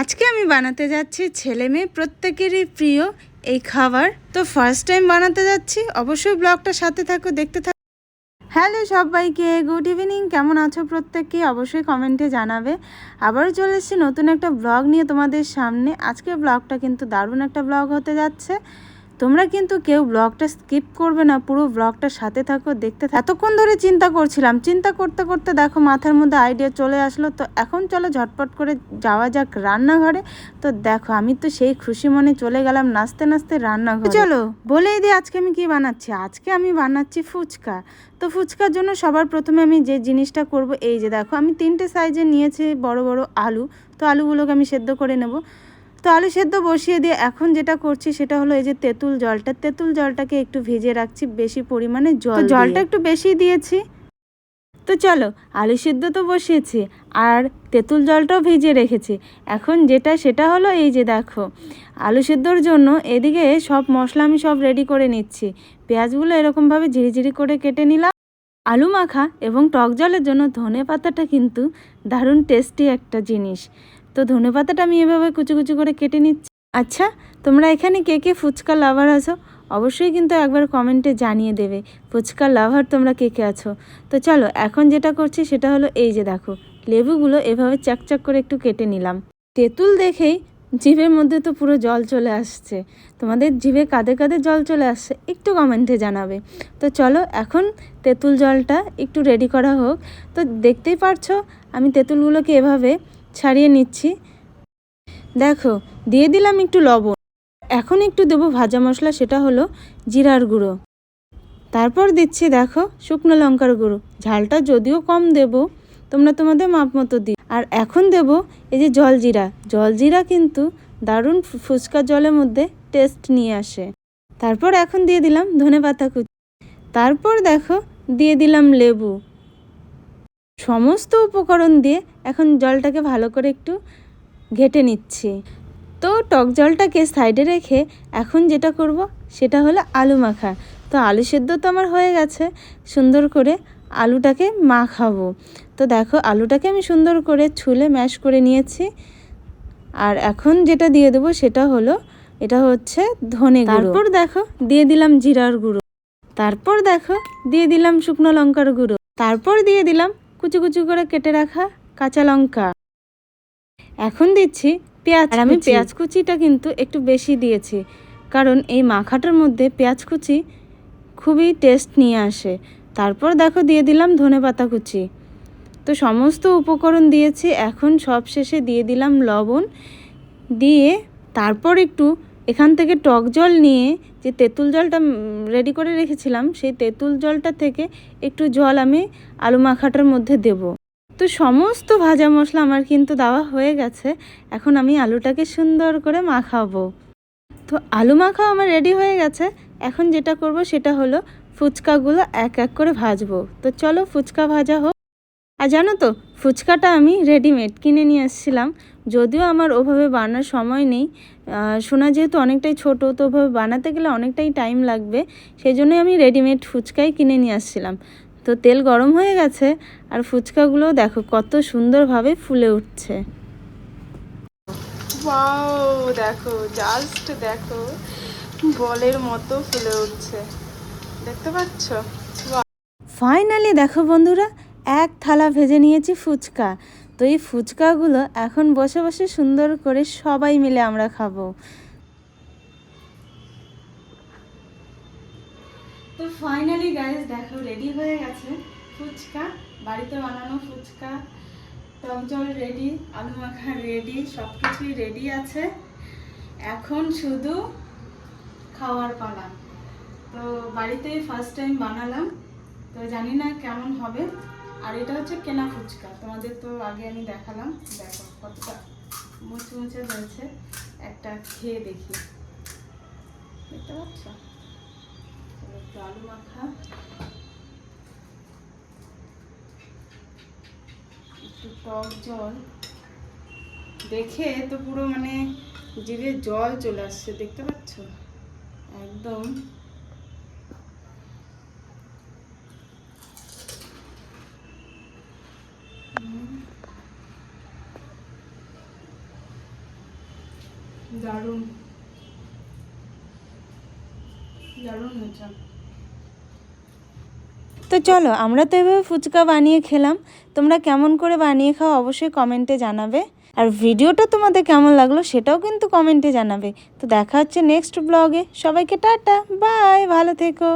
আজকে আমি বানাতে যাচ্ছি ছেলে মেয়ে প্রত্যেকেরই প্রিয় এই খাবার। তো ফার্স্ট টাইম বানাতে যাচ্ছি, অবশ্যই ব্লগটা সাথে থাকো, দেখতে থাকো। হ্যালো সবাইকে গুড ইভিনিং কেমন আছো প্রত্যেককে? অবশ্যই কমেন্টে জানাবে। আবারও চলে এসেছি নতুন একটা ব্লগ নিয়ে তোমাদের সামনে। আজকের ব্লগটা কিন্তু দারুণ একটা ব্লগ হতে যাচ্ছে। তোমরা কিন্তু কেউ ব্লগটা স্কিপ করবে না, পুরো ব্লগটা সাথে থাকো, দেখতে থাকো। এতক্ষণ ধরে চিন্তা করছিলাম, চিন্তা করতে করতে দেখো মাথার মধ্যে আইডিয়া চলে আসলো, তো এখন চলো ঝটপট করে যাওয়া যাক রান্নাঘরে। তো দেখো, আমি তো সেই খুশি মনে চলে গেলাম নাচতে নাচতে রান্নাঘরে। চলো, বলেই দিই আজকে আমি কি বানাচ্ছি। আজকে আমি বানাচ্ছি ফুচকা। তো ফুচকার জন্য সবার প্রথমে আমি যে জিনিসটা করব, এই যে দেখো, আমি তিনটে সাইজে নিয়েছি বড় বড় আলু। তো আলুগুলোকে আমি সেদ্ধ করে নেব। তো আলু সেদ্ধ বসিয়ে দিয়ে এখন যেটা করছি সেটা হলো এই যে তেঁতুল জলটা। তেঁতুল জলটাকে একটু ভিজিয়ে রাখছি বেশি পরিমাণে জল জলটা একটু বেশি দিয়েছি। তো চলো আলু সেদ্ধ তো বসিয়েছি আর তেঁতুল জলটাও ভিজিয়ে রেখেছি। এখন যেটা সেটা হলো এই যে দেখো আলু সেদ্ধর জন্য এদিকে সব মশলা আমি সব রেডি করে নিচ্ছি। পেঁয়াজগুলো এরকমভাবে ঝিরিঝিরি করে কেটে নিলাম। আলু মাখা এবং টক জলের জন্য ধনে পাতাটা কিন্তু দারুণ টেস্টি একটা জিনিস। তো ধনে পাতাটা আমি এভাবে কুচু কুচু করে কেটে নিচ্ছি। আচ্ছা তোমরা এখানে কে কে ফুচকা লাভার আছো? অবশ্যই কিন্তু একবার কমেন্টে জানিয়ে দেবে ফুচকা লাভার তোমরা কে কে আছো। তো চলো, এখন যেটা করছি সেটা হলো এই যে দেখো, লেবুগুলো এভাবে চাকচাক করে একটু কেটে নিলাম। তেঁতুল দেখেই জিভের মধ্যে তো পুরো জল চলে আসছে। তোমাদের জিভে কাঁধে কাঁধে জল চলে আসছে, একটু কমেন্টে জানাবে। তো চলো, এখন তেঁতুল জলটা একটু রেডি করা হোক। তো দেখতেই পারছ, আমি তেঁতুলগুলোকে এভাবে ছাড়িয়ে নিচ্ছি। দেখো, দিয়ে দিলাম একটু লবণ। এখন একটু দেবো ভাজা মশলা, সেটা হলো জিরার গুঁড়ো। তারপর দিচ্ছি, দেখো, শুকনো লঙ্কার গুঁড়ো। ঝালটা যদিও কম দেবো, তোমরা তোমাদের মাপ মতো দিই আর এখন দেব এই যে জলজিরা জলজিরা কিন্তু দারুণ ফুচকা জলের মধ্যে টেস্ট নিয়ে আসে। তারপর এখন দিয়ে দিলাম ধনে পাতা কুচি। তারপর দেখো, দিয়ে দিলাম লেবু। সমস্ত উপকরণ দিয়ে এখন জলটাকে ভালো করে একটু ঘেটে নিচ্ছি। তো টক জলটাকে সাইডে রেখে এখন যেটা করব সেটা হলো আলু মাখা। তো আলু সেদ্ধ তো আমার হয়ে গেছে, সুন্দর করে আলুটাকে মাখাবো। তো দেখো আলুটাকে আমি সুন্দর করে ছুলে ম্যাশ করে নিয়েছি। আর এখন যেটা দিয়ে দেবো সেটা হলো, এটা হচ্ছে ধনে তারপর দেখো দিয়ে দিলাম জিরার গুঁড়ো। তারপর দেখো দিয়ে দিলাম শুকনো লঙ্কার গুঁড়ো। তারপর দিয়ে দিলাম কুচু কুচু করে কেটে রাখা কাঁচা লঙ্কা। এখন দিচ্ছি পেঁয়াজ। আর আমি পেঁয়াজ কুচিটা কিন্তু একটু বেশি দিয়েছি কারণ এই মাখাটার মধ্যে পেঁয়াজ কুচি খুবই টেস্ট নিয়ে আসে। তারপর দেখো দিয়ে দিলাম ধনে পাতা কুচি। তো সমস্ত উপকরণ দিয়েছি এখন সব শেষে দিয়ে দিলাম লবণ। দিয়ে তারপর একটু এখান থেকে টক জল নিয়ে যে তেঁতুল জলটা রেডি করে রেখেছিলাম, সেই তেঁতুল জলটা থেকে একটু জল আমি আলু মাখাটার মধ্যে দেবো। তো সমস্ত ভাজা মশলা আমার কিন্তু দেওয়া হয়ে গেছে। এখন আমি আলুটাকে সুন্দর করে মাখাবো। তো আলু মাখা আমার রেডি হয়ে গেছে। এখন যেটা করব সেটা হলো ফুচকাগুলো এক এক করে ভাজবো। তো চলো ফুচকা ভাজা হোক। আর জানো তো ফুচকাটা আমি রেডিমেড কিনে নিয়ে এসেছিলাম যদিও আমার ওভাবে বানানোর সময় নেই সোনা যেহেতু অনেকটাই ছোট তো ওভাবে বানাতে গেলে অনেকটাই টাইম লাগবে সেই জন্যই আমি রেডিমেড ফুচকাই কিনে নিয়ে আসছিলাম। তো তেল গরম হয়ে গেছে আর ফুচকাগুলো দেখো কত সুন্দরভাবে ফুলে উঠছে। দেখো জাস্ট দেখো বলের মতো ফুলে উঠছে। দেখতে পাচ্ছ? ফাইনালি দেখো বন্ধুরা এক থালা ভেজে নিয়েছি ফুচকা। তো এই ফুচকাগুলো এখন বসে বসে সুন্দর করে সবাই মিলে আমরা খাব। তো ফাইনালি গাইস দেখো রেডি হয়ে গেছে ফুচকা। বাড়িতে বানানো ফুচকা। টক রেডি আলু মাখা রেডি সব কিছুই রেডি আছে। এখন শুধু খাওয়ার পালা। তো বাড়িতেই ফার্স্ট টাইম বানালাম। তো জানি না কেমন হবে। আর এটা হচ্ছে কেনা ফুচকা। তোমাদের তো আগে আমি দেখালাম। দেখো কতটা মুচমুচে হয়েছে। একটা খেয়ে দেখি। দেখতে পাচ্ছ? একটু আলু মাখা। একটু টক জল। দেখে তো পুরো মানে জিভে জল চলে আসছে, দেখতে পাচ্ছ? একদম হয়েছে। তো চলো, আমরা তো এভাবে ফুচকা বানিয়ে খেলাম। তোমরা কেমন করে বানিয়ে খাও অবশ্যই কমেন্টে জানাবে। আর ভিডিওটা তোমাদের কেমন লাগল সেটাও কিন্তু কমেন্টে জানাবে। তো দেখা হচ্ছে নেক্সট ব্লগে সবাইকে টাটা বাই ভালো থেকো।